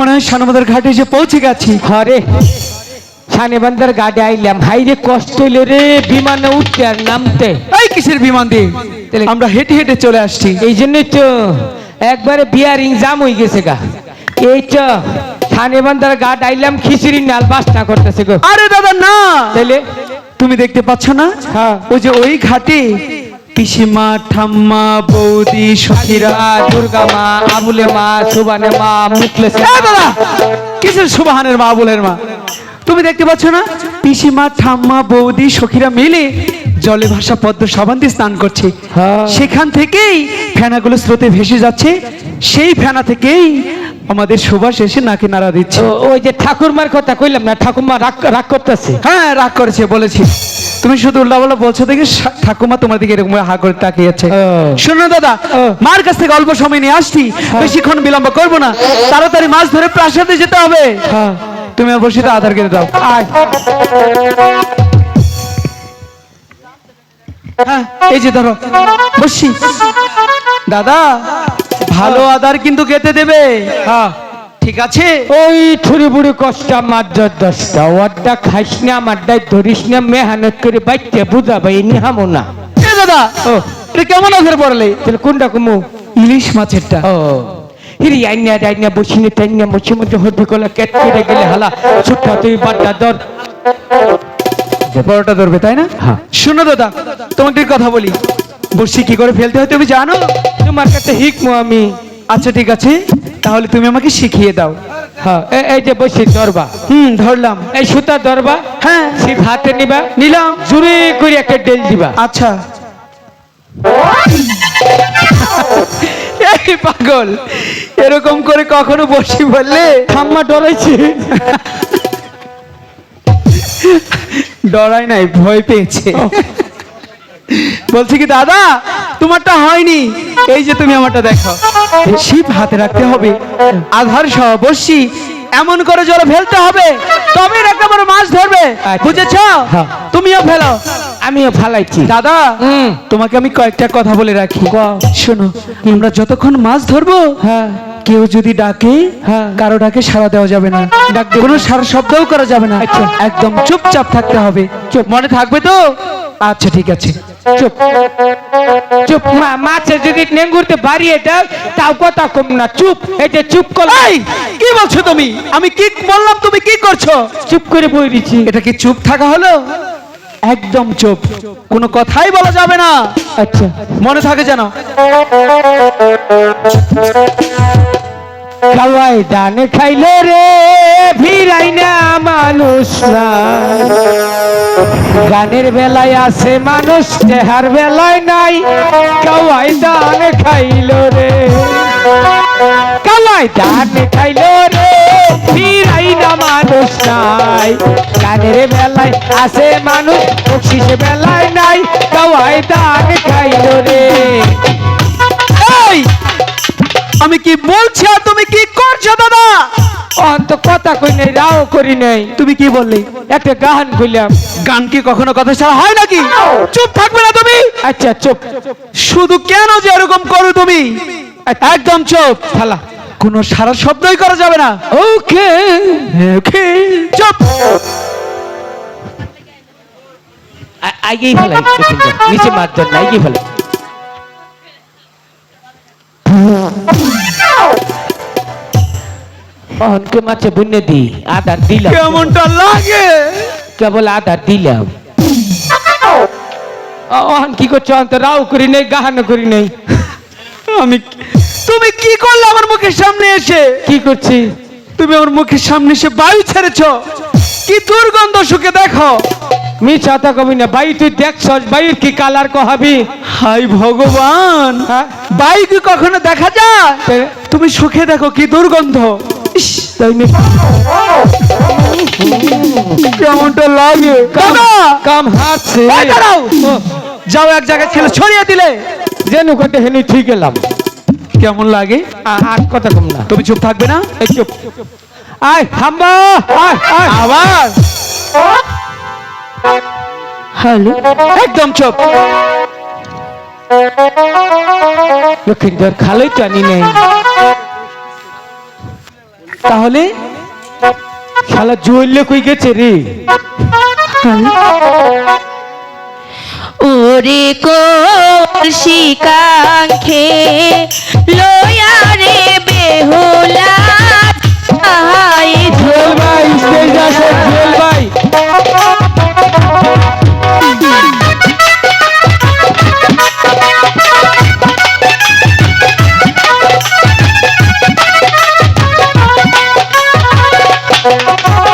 মনে হয় শানবাজার ঘাটে এসে পৌঁছে গেছি। হরে শানিবান্দার গাড়ি আইলাম। হাইরে কষ্ট হইল রে বিমানে উঠতে আর নামতে। এই কিসের বিমান দিয়ে আমরা হেঁটে হেঁটে চলে আসছি। এই জন্যই তো একবারে বিয়ারিং জাম হয়ে গেছে গা। এই তো শানিবান্দার গাড়ি আইলাম খিচুড়ি নাল বাসনা করতেছে গো। আরে দাদা না! তাইলে তুমি দেখতে পাচ্ছ না? হ্যাঁ। ওই যে ওই ঘাটে পিসিমা ঠাম্মা বৌদি সখীরা মা দুর্গা মা আবুলে মা সুবানে মা মুখলেস এ দাদা কিসের সুবাহানের মা আবুলের মা? তুমি দেখতে পাচ্ছ না? পিসিমা ঠাম্মা বৌদি সখীরা মিলে জলে ভাসা পদ্ম সাবান দিয়ে স্নান করছে। হ্যাঁ। সেখান থেকেই ফেনাগুলো স্রোতে ভেসে যাচ্ছে। সেই ফেনা থেকেই আমাদের সুবাস শেষে নাকে নাড়া দিচ্ছে। ওই যে ঠাকুরমার কথা কইলাম না ঠাকুরমা রাগ রাগ করতেছে। হ্যাঁ রাগ করেছে বলেছি। তুমি শুধু উল্টা বলা বলছো দেখে ঠাকুমা তোমার দিকে এরকম হা করে তাকিয়েছে। শোনো দাদা মার কাছ থেকে অল্প সময় নিয়ে আসছি বেশিক্ষণ বিলম্ব করব না। তাড়াতাড়ি মাছ ধরে প্রাসাদে যেতে হবে। হ্যাঁ। তুমি অবশ্যই আধার কেটে দাও। হ্যাঁ এই যে ধরো বসছি। দাদা ভালো আধার কিন্তু খেতে দেবে। হ্যাঁ। ঠিক আছে? ওই থুড়ি বুড়ি কষ্ট আমার দশ দশটা ওয়ারটা খাইস না আমার দায় ধরিস না মেহনত করে বাইতে বুঝাবে নিহামো না। এ দাদা ও। এটা কেমন পড়লে তাহলে কোনটা কমু? ইলিশ মাছেরটা। ও। হিরি আইনা আইনা বসিনে টাইনা বসি মধ্যে হরবি কলা কেট করে গেলে হালা ছুটটা তুই বাড্ডা দর বড়টা ধরবে তাই না? হ্যাঁ। শোনো দাদা তোমাকে কথা বলি। বর্ষি কি করে ফেলতে হয় তুমি জানো? তোমার কাছে হিকমো আমি। আচ্ছা ঠিক আছে। তাহলে তুমি আমাকে শিখিয়ে দাও। হ্যাঁ এই যে বসি হুম ধরলাম। এই সুতা হ্যাঁ। ছিপ হাতে নিবা। নিলাম। জুড়ে করে একটা ডেল দিবা। আচ্ছা। এই পাগল এরকম করে কখনো বসি বললে? ঠাম্মা ডরাইছে। ডরাই নাই ভয় পেয়েছে। বলছি কি দাদা তোমারটা হয়নি। এই যে তুমি আমারটা দেখো। শিব হাতে রাখতে হবে আধার সহ বসি এমন করে জলে ফেলতে হবে তবে একটা বড় মাছ ধরবে। আচ্ছা। বুঝেছ? হ্যাঁ। তুমিও ফেলো। আমিও ফালাইছি। দাদা তোমাকে আমি কয়েকটা কথা বলে রাখি। শোনো আমরা যতক্ষণ মাছ ধরবো হ্যাঁ। কেউ যদি ডাকে হ্যাঁ। কারও ডাকে সাড়া দেওয়া যাবে না। ডাক দেবে কোনো। সারা শব্দও করা যাবে না। আচ্ছা। একদম চুপচাপ থাকতে হবে। চুপ। মনে থাকবে তো? আচ্ছা ঠিক আছে। চুপ চুপ মাছে যদি নেঙ্গুরতে বাড়িয়ে দাও তাও কথা কম না চুপ এই যে চুপ কর। কি বলছো তুমি? আমি কি বললাম তুমি কি করছ? চুপ করে বই দিচ্ছি। এটা কি চুপ থাকা হলো? একদম চুপ। কোনো কথাই বলা যাবে না। আচ্ছা। মনে থাকে যেন। খাওয়াই দানে খাইলে রে ভিড়াই না মানুষ না গানের বেলায় আছে মানুষ দেহার বেলায় নাই। খাওয়াই দান খাইল রে। খাওয়াই দান খাইল রে ভিড়াই না মানুষ নাই। গানের বেলায় আছে মানুষ, বকশিস বেলায় নাই। খাওয়াই দান খাইল রে। এই! আমি কি বলছি আর তুমি কি করছ দাদা? অন্ত কথা কই নাই রাও করি নাই। তুমি কি বললে? একটা গান কইলাম। গান কি কখনো কথা ছাড়া হয় নাকি? চুপ থাকবে না তুমি? আচ্ছা চুপ। শুধু কেন যে এরকম করো তুমি? একদম চুপ। ফালা কোনো সারা শব্দই করা যাবে না। ওকে ওকে। চুপ। আগেই ফেলাই নিচে মারধর না আগেই ফেলাই। অহনকে মাছে বুনে দি আধার দিলাম। কেমনটা লাগে? কেবল আধার দিলাম। অহন কি করছ? অন্ত রাও করি নেই গাহানো করি নেই। আমি তুমি কি করলে আমার মুখের সামনে এসে? কি করছি? তুমি আমার মুখের সামনে এসে বায়ু ছেড়েছ। কি দুর্গন্ধ সুখে দেখো। মিছা তো কবি না। ভাই তুই দেখছস ভাইয়ের কি কালার কহাবি হাই ভগবান হ্যাঁ? বায়ু কি কখনো দেখা যায়? তুমি সুখে দেখো কি দুর্গন্ধ। ইস, তাই কেমনটা লাগে। কাম হাসছে। যাও এক জায়গায় ছেলে ছড়িয়ে দিলে। যেন কটে হেনি ঠিক গেলাম কেমন লাগে? আর কথা কম না। তুমি চুপ থাকবে না? চুপ। আয় হাম্বা আয় আয়। আবার। হ্যালো? একদম চুপ। লক্ষিন্দর খালোই তো আনি নেই। তাহলে? শালা জুয়েলে কই গেছে রে? ওরে কলসি কাঙ্খে লয়ারে বেহুলা আই জুয়েল ভাই স্টেজ আছে জুয়েল ভাই। Thank you.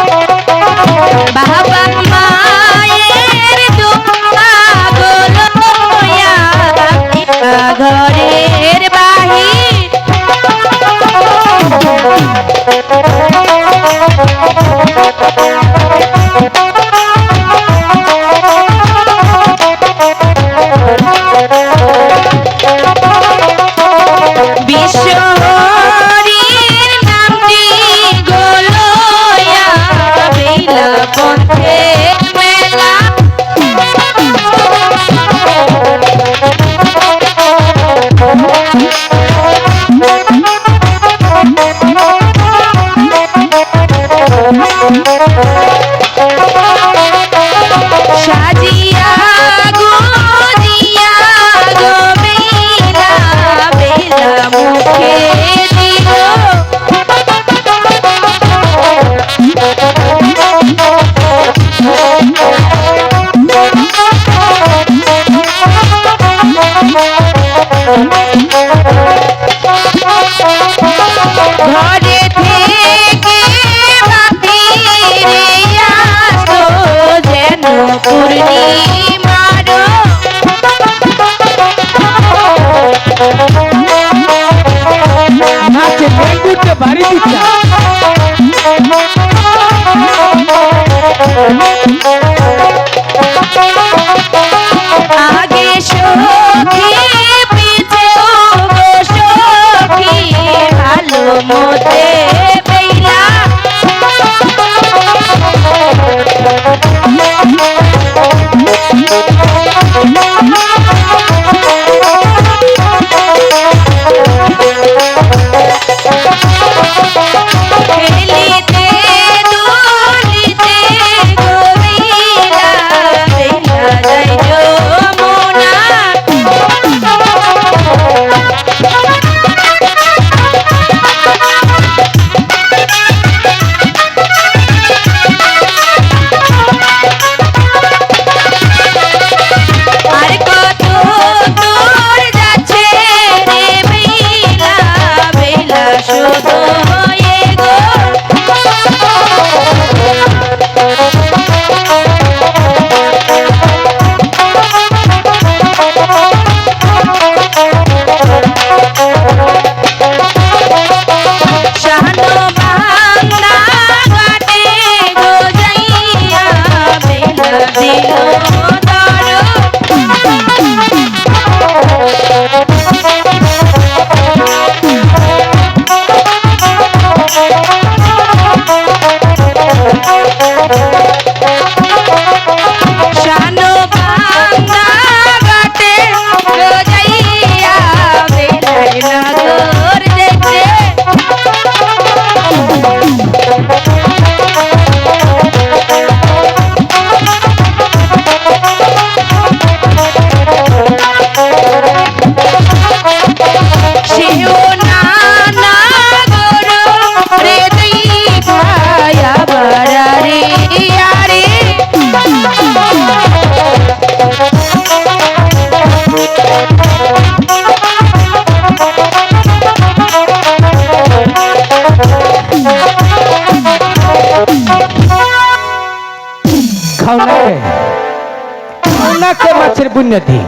বুনিয়াদি।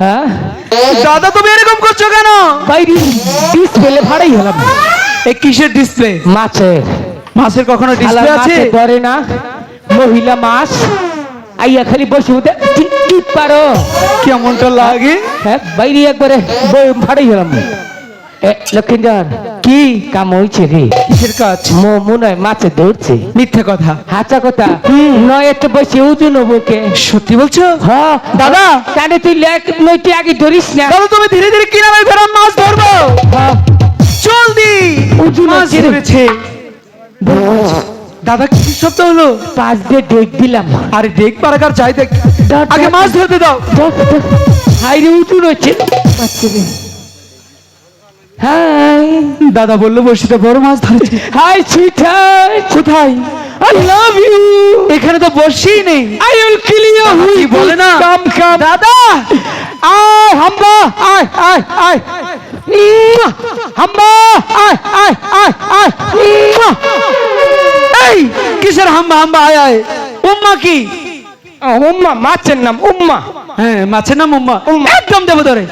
হ্যাঁ? দাদা তুমি এরকম করছ কেন? ডিসপ্লে ভাড়াই হলাম। এই কিসের ডিসপ্লে মাছের। মাছের কখনো ডিসপ্লে আছে? ধরে না। মহিলা মাছ। আইয়া খালি বসে টিপ টিপ পারো। কেমনটা লাগে? হ্যাঁ বাইরে একবারে ভাড়াই হলাম। এ লক্ষিন্দর কি কাম হয়েছে রে? কিসের কাজ? মো মনে হয় মাছে ধরছে। মিথ্যে কথা। হাঁচা কথা। নয় একটা বসে উজু নবকে সত্যি বলছো? হ্যাঁ দাদা! তাহলে তুই লেখ নইটি আগে ধরিস না। দাদা তুমি ধীরে ধীরে কিনারে ফেরা মাছ ধরবো। হ্যাঁ জলদি! উঁচু মাছ ধরেছে। দাদা কি শব্দ হলো? পাঁচ দিয়ে ডেক দিলাম। আরে দেখ পারাকার চাই দেখ। আগে মাছ ধরতে দাও। হাইরে উঁচু রয়েছে হাই দাদা বলল বসিতে বড় মাছ ধরেছে। হাই সুইট হাই কোথায়? আই লাভ ইউ এখানে তো বসেই নেই। আই উইল কিল ইউ কি বলে না? কাম কাম দাদা! আয় হাম্বা! আয় আয় আয়। হাম্বা! আয় আয় আয় আয়। এই কিসের হাম্বা হাম্বা? আয় আয়। উম্মা কি? উম্মা মাছের নাম উম্মা। হ্যাঁ মাছের নাম উম্মা। উম্মা। একদম দেবো ধরে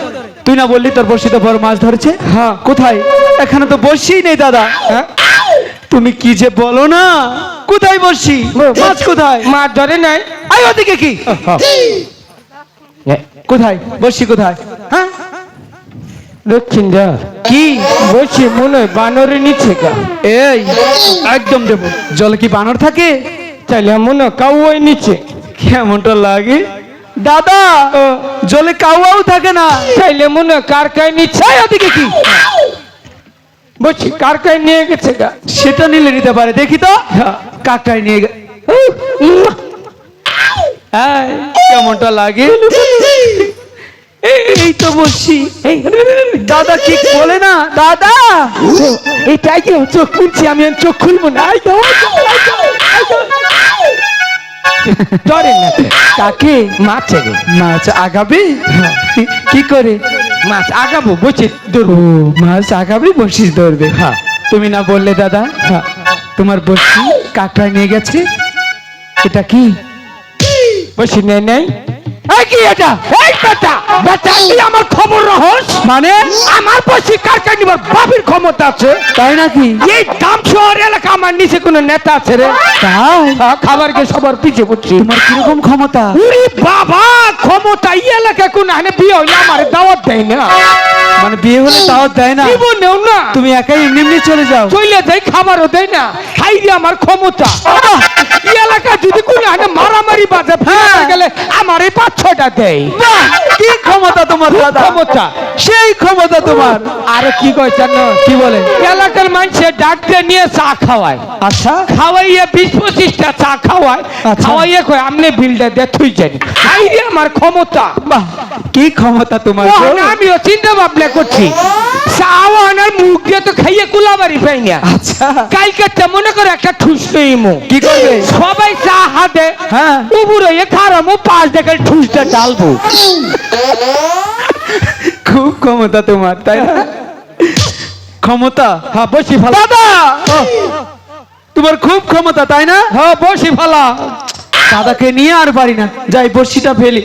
তুই না বললি তোর বসিতে বড় মাছ ধরেছে? হ্যাঁ। কোথায়? এখানে তো বসেই নেই দাদা। হ্যাঁ? তুমি কি যে বলো না? কোথায় বসি মাছ কোথায়? মাছ ধরে নাই। আয় ওদিকে কি? কোথায়? বসি কোথায়? হ্যাঁ? দক্ষিণদার কি? বসে মনে হয় বানরে নিচ্ছে গা। এই একদম দেবো। জলে কি বানর থাকে? তাহলে মনে হয় কাউই নিচ্ছে কেমনটা লাগে? দাদা জলে কাউয়াও থাকে না। তাইলে মনে কার কায় নিচ্ছে ওদিকে কি? বলছি কার কায় নিয়ে গেছে গা। সেটা নিলে নিতে পারে দেখি তো। কাকটাই নিয়ে গে- কেমনটা লাগে? এই- তো এই দাদা কি বলে না। দাদা! এটাই কি চোখ খুলছি আমি চোখ খুলবো না। ধরে না কাকে? মাছে মাছ আগাবে? কি করে? মাছ আগাবো বসে ও ধরবো মাছ আগাবে বসিস ধরবে। হ্যাঁ। তুমি না বললে দাদা হ্যাঁ। তোমার বসি কাকড়ায় নিয়ে গেছে? এটা কি? বসে নেই নেই কি এটা? এই আমার খবর রহস মানে? আমার বসে কার কার নিবার বাবির ক্ষমতা আছে। তাই নাকি? এই দাম শহর এলাকা আমার নিচে কোনো নেতা আছে রে। তাই হ্যাঁ, খাবারকে সবার পড়ছি। তোমার কীরকম ক্ষমতা? উরি বাবা ক্ষমতা এই এলাকায় কোন হানে বিয়ে হইলে আমার দাওয়াত দেয় না। মানে বিয়ে হলে তাও দেয় না? জীবনেও না। তুমি একাই এমনি এমনি চলে যাও। চলে দেয় খাবারও দেয় না। হাই আমার ক্ষমতা। এলাকা যদি মারামারি বাজে ফেলে গেলে আমার এই পাঁচ দেয় কি ক্ষমতা তোমার দাদা? ক্ষমতা। সেই ক্ষমতা তোমার। আরে কি কয় কি বলে? এলাকার মানুষে ডাক দিয়ে নিয়ে চা খাওয়ায়। আচ্ছা। খাওয়াইয়ে বিশ পঁচিশটা চা খাওয়ায়। আচ্ছা। খাওয়াইয়ে কয় আমনে বিলটা দিয়ে থুই জানি হাই আমার ক্ষমতা। কি ক্ষমতা তোমার আমিও চিন্তা ভাবনা করছি। সাওয়ানার মুখ দিয়ে তো খাইয়ে কুলাবারি পাই না। আচ্ছা। কালকে মনে করে একটা ঠুস নেইমো কি করবে? সবাই চা হাতে হ্যাঁ। খারামো পাঁচ দেখে ঠুসটা ডালবো। খুব ক্ষমতা তোমার তাই না? ক্ষমতা? হ্যাঁ বসি ফালা। দাদা! তোমার খুব ক্ষমতা তাই না? হ্যাঁ বসি ফালা। দাদাকে নিয়ে আর পারি না। যাই বর্ষিটা ফেলি।